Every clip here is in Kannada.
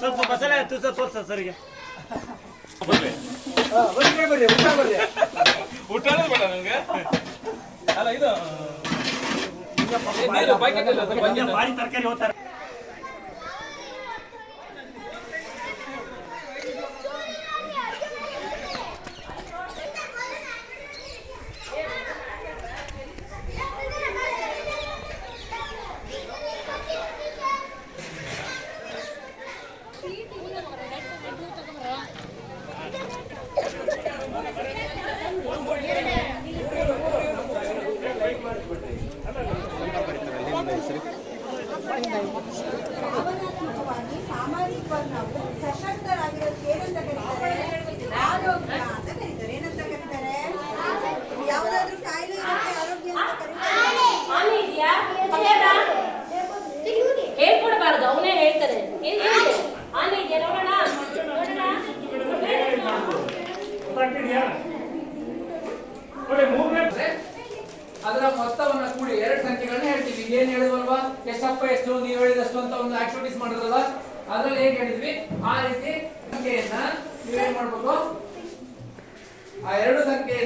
ಸ್ವಲ್ಪ ಬಸಳೆ ತುಸ ತೋರ್ಸ ಸರಿಗೆ. ಬರ್ರಿ ಊಟ ಬರ್ರಿ ಊಟ ಬೇಡ ಅಲ್ಲ ಇದು ಬಾಯಿ ತರಕಾರಿ ಹೋಗ್ತಾರೆ. ಸಾಮಾಜಿಕವಾಗಿ ಸಾಮಾಜಿಕವಾಗಿ ನಾವು ಸಶಕ್ತರಾಗಿರೋದು ಏನಂತ ಕರೀತಾರೆ ಅದರ ಮೊತ್ತವನ್ನ ಕೂಡಿ ಎರಡು ಸಂಖ್ಯೆಗಳನ್ನ ಹೇಳ್ತೀವಿ. ಏನ್ ಹೇಳಿದ್ವಲ್ವಾ ಎಷ್ಟಪ್ಪ ಎಷ್ಟು ನೀವು ಹೇಳಿದಷ್ಟು ಅಂತ ಒಂದು ಆಕ್ಟಿವಿಟೀಸ್ ಮಾಡಿದ್ರಲ್ಲ ಅದ್ರಲ್ಲಿ ಏನ್ ಹೇಳಿದ್ವಿ? ಆ ರೀತಿ ಸಂಖ್ಯೆಯನ್ನ ನೀವೇನ್ ಮಾಡ್ಬೇಕು? ಆ ಎರಡು ಸಂಖ್ಯೆ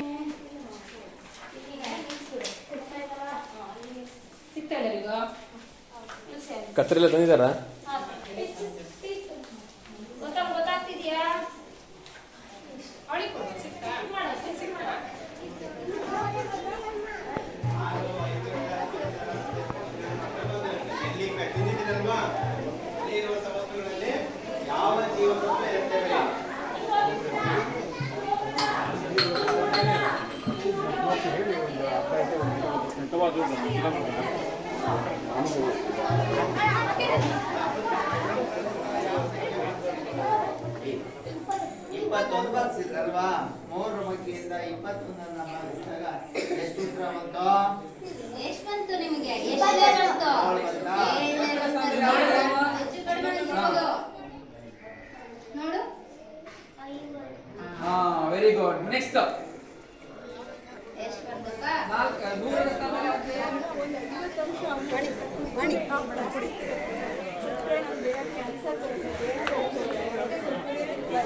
ಕತ್ತರೆಲ್ಲ ತಂದಿದ್ದಾರಾ? ಧರ್ಮ ಅಲ್ಲಿರುವಂಥ ವಸ್ತುಗಳಲ್ಲಿ ಯಾವ ಜೀವಸತ್ವ ಇರುತ್ತೇವೆ ಇಪ್ಪತ್ತೊಂದು ಭಾಗಿಸಿದ್ರಲ್ವಾ ಮೂರು ಮುಖಿಯಿಂದ ಇಪ್ಪತ್ತೊಂದನ್ನ ಭಾಗಿಸಿದಾಗ ಎಷ್ಟು ಉತ್ತರ ಬಂತು? ಎಷ್ಟು ನಿಮಗೆ ನೋಡು. ಹಾ ವೆರಿ ಗುಡ್ ನೆಕ್ಸ್ಟ್ ಕ್ಯಾನ್ಸರ್ ಅದು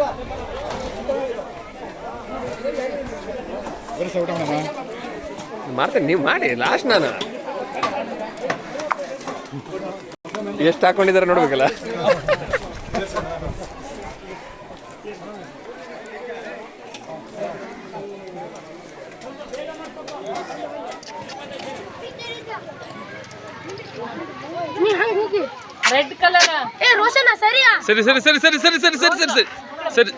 ಯಾಕ್ ಮಾಡ್ತೇನೆ ನೀವು ಮಾಡಿ ಲಾಸ್ಟ್ ನಾನು. ಎಷ್ಟು ಹಾಕೊಂಡಿದ್ದಾರೆ ನೋಡ್ಬೇಕಲ್ಲ. ರೆಡ್ ಕಲರ್ ಏ ರೋಷನ ಸರಿಯಾ? ಸರಿ ಸರಿ ಸರಿ ಸರಿ ಸರಿ ಸರಿ ಸರಿ ಸರಿ ಸರಿ.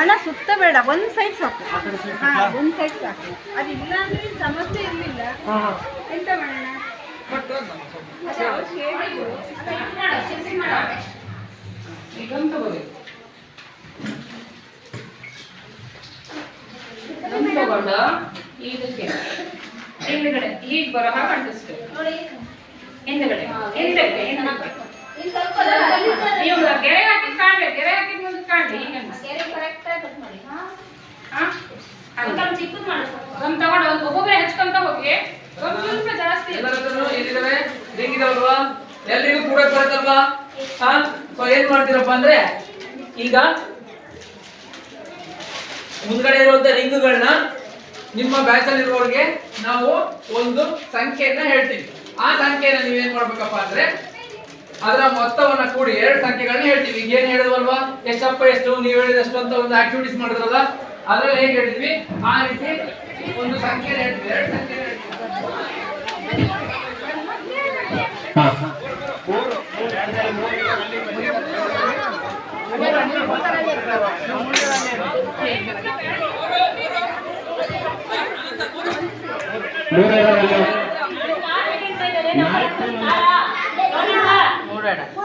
ಅಣ್ಣ ಸುತ್ತ ಬೇಡ ಒಂದ್ ಸೈಡ್ ಸಾಕು. ಹಾಂ ಒಂದ್ ಸೈಡ್ ಸಾಕು. ಅದಿಲ್ಲ ಅಂದ್ರೆ ಸಮಸ್ಯೆ ಇರ್ಲಿಲ್ಲ. ಎಂತ ಮಾಡೋಣ? ತಗೊಂಡು ಇದಕ್ಕೆ ಹಿಂದ್ಗಡೆ ಹೀಗೆ ಬರೋ ಹಾಗೆ ಅಂಟಿಸ್ಬೇಕು ಹಿಂದ್ಗಡೆ ಹಿಂದಕ್ಕೆ ಗೆರೆ ಹಾಕಿ ಕಾಣ್ಬೇಕು ಗೆರೆ ಹಾಕಿ ಹಾ? ಹಂಗೆ. ಒಂದ್ ತಗೊಂಡು ಒಬ್ಬೊಬ್ಬರೇ ಹಚ್ಕೊಂತ ಹೋಗಿ ಒಂದ್ ಸ್ವಲ್ಪ ಜಾಸ್ತಿ ಏನಿದಾವೆ? ರಿಂಗ್ ಇದಾವಲ್ವಾ ಎಲ್ರಿಗೂ ಕೂಡ ಬರುತ್ತಲ್ವಾ? ಹಾ? ಸೊ ಏನ್ ಮಾಡ್ತೀರಪ್ಪ ಅಂದ್ರೆ ಈಗ ಮುಂದ್ಗಡೆ ಇರುವಂತ ರಿಂಗ್ಗಳನ್ನ ನಿಮ್ಮ ಬ್ಯಾಚ್ ಅಲ್ಲಿ ಇರುವವರಿಗೆ ನಾವು ಒಂದು ಸಂಖ್ಯೆಯನ್ನ ಹೇಳ್ತೀವಿ. ಆ ಸಂಖ್ಯೆನ ನೀವೇನ್ ಮಾಡ್ಬೇಕಪ್ಪ ಅಂದ್ರೆ ಅದರ ಮೊತ್ತವನ್ನ ಕೂಡಿ ಎರಡು ಸಂಖ್ಯೆಗಳನ್ನ ಹೇಳ್ತೀವಿ. ಈಗ ಏನ್ ಹೇಳಿದ್ವಲ್ವಾ? ಎಷ್ಟಪ್ಪ ಎಷ್ಟು? ನೀವು ಹೇಳಿದಷ್ಟು ಅಂತ ಒಂದು ಆಕ್ಟಿವಿಟೀಸ್ ಮಾಡಿದ್ರಲ್ಲ? ಅದ್ರಲ್ಲಿ ಹೇಗೆ ಹೇಳಿದ್ವಿ? ಆ ರೀತಿ ಒಂದು ಸಂಖ್ಯೆ ಹೇಳ್ತೀವಿ. ಎರಡು ಸಂಖ್ಯೆ ಹೇಳ್ತೀವಿ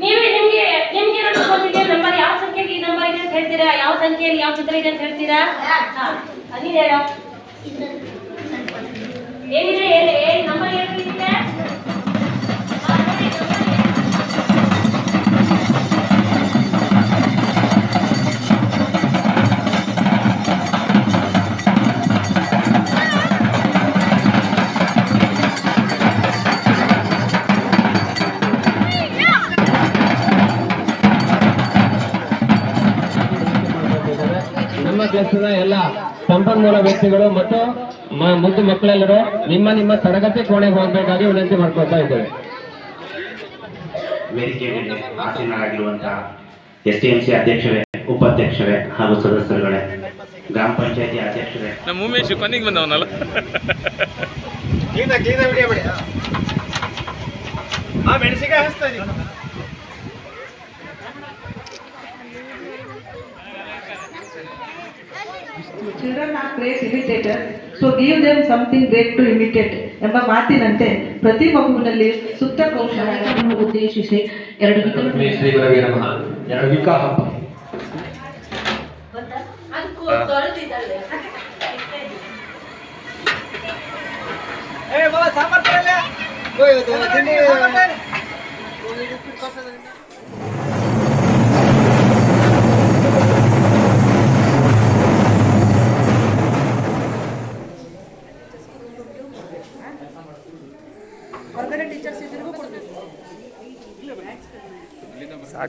ನೀವೇ ನಿಮ್ಗೆ ನಿಮ್ಗೆ ಗೊತ್ತಿದೆ ನಂಬರ್ ಯಾವ ಸಂಖ್ಯೆಗೆ ಈ ನಂಬರ್ ಇದೆ ಅಂತ ಹೇಳ್ತೀರಾ? ಯಾವ ಸಂಖ್ಯೆಯಲ್ಲಿ ಯಾವ ಚಿತ್ರ ಇದೆ ಅಂತ ಹೇಳ್ತೀರಾ? ಹಾ ಅದಿದೆ ಹೇಳೋ. ಏನಿದೆ ಏನ್ ನಮ್ಮ ಕೆಲಸದ ಎಲ್ಲ ಸಂಪನ್ಮೂಲ ವ್ಯಕ್ತಿಗಳು ಮತ್ತು ಮುದ್ದು ಮಕ್ಕಳೆಲ್ಲರೂ ನಿಮ್ಮ ನಿಮ್ಮ ತರಗತಿ ಕೋಣೆಗೆ ಹೋಗಬೇಕಾಗಿ ವಿನಂತಿ ಮಾಡ್ಕೊಳ್ತಾ ಇದ್ದೇವೆ. ವೇದಿಕೆ ಮೇಲೆ ಆಸೀನರಾಗಿರುವಂತಹ ಎಸ್ ಟಿ ಎಂ ಸಿ ಅಧ್ಯಕ್ಷರೇ ಉಪಾಧ್ಯಕ್ಷರೇ ಹಾಗೂ ಸದಸ್ಯರುಗಳೇ ಗ್ರಾಮ ಪಂಚಾಯತಿ ಅಧ್ಯಕ್ಷರೇ. ನಮ್ಮ ಉಮೇಶ್ ಕೊನೆಗೆ ಬಂದವನಲ್ಲ? ಕ್ಲೀನಾಗಿ ಕ್ಲೀನಾಗಿ ವಿಡಿಯೋ ಬಿಡಿ ಆ ಹಚ್ತಾ Children are great imitators, so give them something great to imitate ಎಂಬ ಮಾತಿನಂತೆ ಪ್ರತಿ ಮಗುವಿನಲ್ಲಿ ಸುಪ್ತ ಕೌಶಲ್ಯವನ್ನು ಉದ್ದೇಶಿಸಿ ಎರಡು ವಿಧಗಳು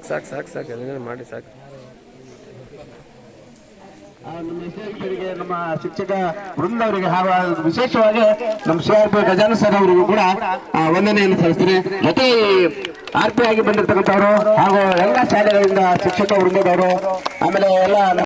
ಸಾಕು ಸಾಕು ಸಾಕು ಸಾಕು ಮಾಡಿ ಸಾಕು. ಶಿಕ್ಷಕರಿಗೆ ನಮ್ಮ ಶಿಕ್ಷಕ ವೃಂದವರಿಗೆ ಹಾಗೂ ವಿಶೇಷವಾಗಿ ನಮ್ಮ ಸಿ ಆರ್ ಗಜಾನ ಸರ್ ಅವರಿಗೂ ಕೂಡ ವಂದನೆಯನ್ನು ಸಲ್ಲಿಸ್ತೀನಿ. ಜೊತೆ ಆರ್ ಪಿ ಆಗಿ ಬಂದಿರತಕ್ಕಂಥವ್ರು ಹಾಗೂ ಎಲ್ಲ ಶಾಲೆಗಳಿಂದ ಶಿಕ್ಷಕ ವೃಂದದವರು, ಆಮೇಲೆ ಎಲ್ಲ